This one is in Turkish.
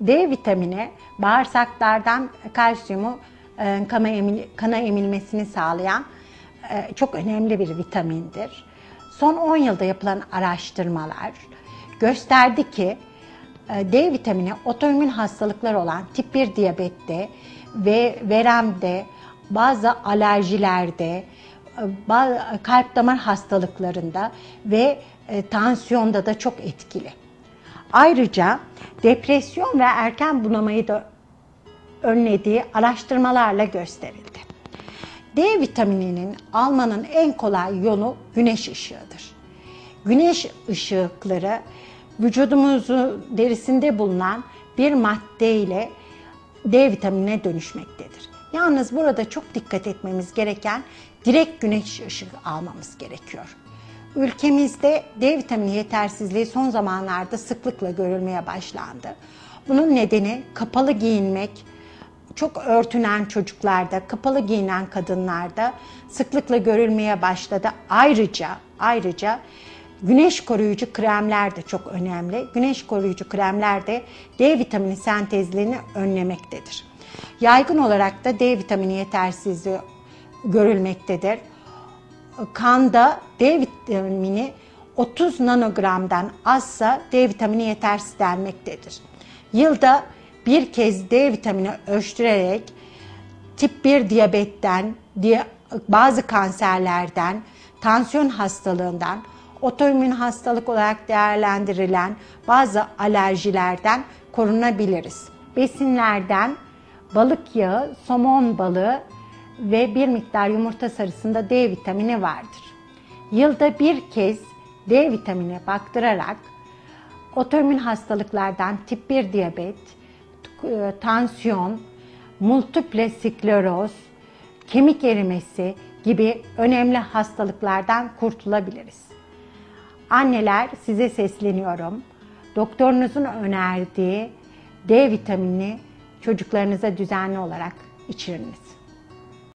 D vitamini bağırsaklardan kalsiyumu e, kana, emil, kana emilmesini sağlayan e, çok önemli bir vitamindir. Son 10 yılda yapılan araştırmalar gösterdi ki e, D vitamini otoimmün hastalıklar olan tip 1 diyabette ve veremde, bazı alerjilerde, kalp damar hastalıklarında ve tansiyonda da çok etkili. Ayrıca depresyon ve erken bunamayı da önlediği araştırmalarla gösterildi. D vitamininin almanın en kolay yolu güneş ışığıdır. Güneş ışıkları vücudumuzun derisinde bulunan bir madde ile D vitaminine dönüşmektedir. Yalnız burada çok dikkat etmemiz gereken direkt güneş ışığı almamız gerekiyor. Ülkemizde D vitamini yetersizliği son zamanlarda sıklıkla görülmeye başlandı. Bunun nedeni kapalı giyinmek, çok örtünen çocuklarda, kapalı giyinen kadınlarda sıklıkla görülmeye başladı. Ayrıca ayrıca güneş koruyucu kremler de çok önemli. Güneş koruyucu kremler de D vitamini sentezlerini önlemektedir. Yaygın olarak da D vitamini yetersizliği görülmektedir. Kanda D vitamini 30 nanogramdan azsa D vitamini yetersiz denmektedir. Yılda bir kez D vitamini ölçtürerek tip 1 diyabetten, bazı kanserlerden, tansiyon hastalığından, otoimmün hastalık olarak değerlendirilen bazı alerjilerden korunabiliriz. Besinlerden balık yağı, somon balığı ve bir miktar yumurta sarısında D vitamini vardır. Yılda bir kez D vitamini baktırarak otoimmün hastalıklardan tip 1 diyabet, e, tansiyon, multiple skleroz, kemik erimesi gibi önemli hastalıklardan kurtulabiliriz. Anneler size sesleniyorum. Doktorunuzun önerdiği D vitaminini çocuklarınıza düzenli olarak içiriniz.